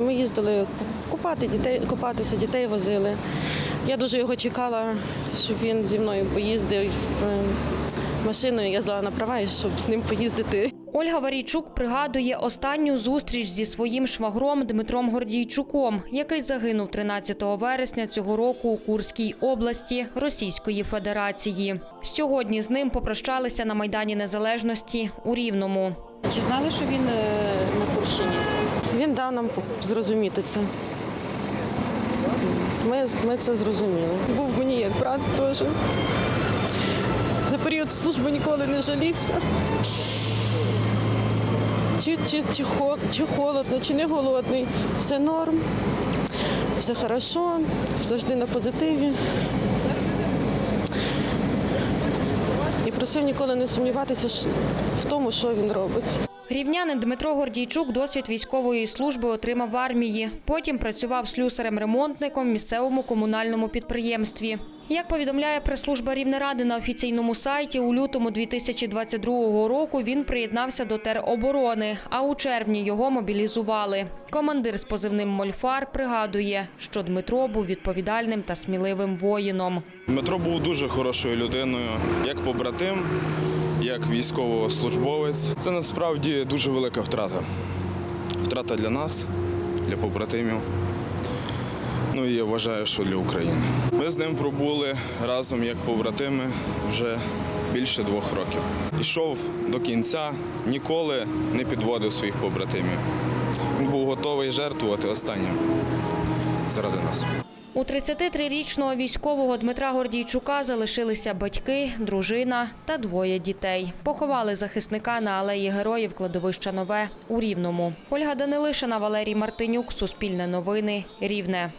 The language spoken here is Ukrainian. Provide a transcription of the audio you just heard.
Ми їздили купати дітей, купатися, дітей возили. Я дуже його чекала, щоб він зі мною поїздив е, машиною. Я здала на права, щоб з ним поїздити. Ольга Варійчук пригадує останню зустріч зі своїм швагром Дмитром Гордійчуком, який загинув 13 вересня цього року у Курській області Російської Федерації. Сьогодні з ним попрощалися на Майдані Незалежності у Рівному. Чи знали, що він е, на Курщині? Він дав нам зрозуміти це. Ми, ми це зрозуміли. Був мені як брат теж. За період служби ніколи не жалівся. Чи, чи, чи, чи холодно, чи не голодний. Все норм, все хорошо, завжди на позитиві. І просив ніколи не сумніватися в тому, що він робить. Рівнянин Дмитро Гордійчук досвід військової служби отримав в армії. Потім працював слюсарем-ремонтником в місцевому комунальному підприємстві. Як повідомляє прес-служба Рівнеради на офіційному сайті, у лютому 2022 року він приєднався до тероборони, а у червні його мобілізували. Командир з позивним Мольфар пригадує, що Дмитро був відповідальним та сміливим воїном. Дмитро був дуже хорошою людиною, як побратим, як військовослужбовець. Це насправді дуже велика втрата. Втрата для нас, для побратимів. Ну і я вважаю, що для України. Ми з ним пробули разом як побратими вже більше двох років. Ішов до кінця, ніколи не підводив своїх побратимів. Він був готовий жертвувати останнім заради нас. У 33-річного військового Дмитра Гордійчука залишилися батьки, дружина та двоє дітей. Поховали захисника на алеї героїв кладовища Нове у Рівному. Ольга Данилишина, Валерій Мартинюк, Суспільне новини, Рівне.